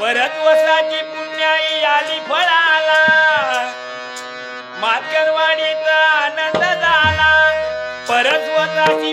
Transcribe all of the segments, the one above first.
परत वसाची पुण्याई आली फळाला. मातकरवाडीचा आनंद झाला. परत वसाची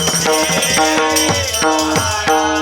Thank you.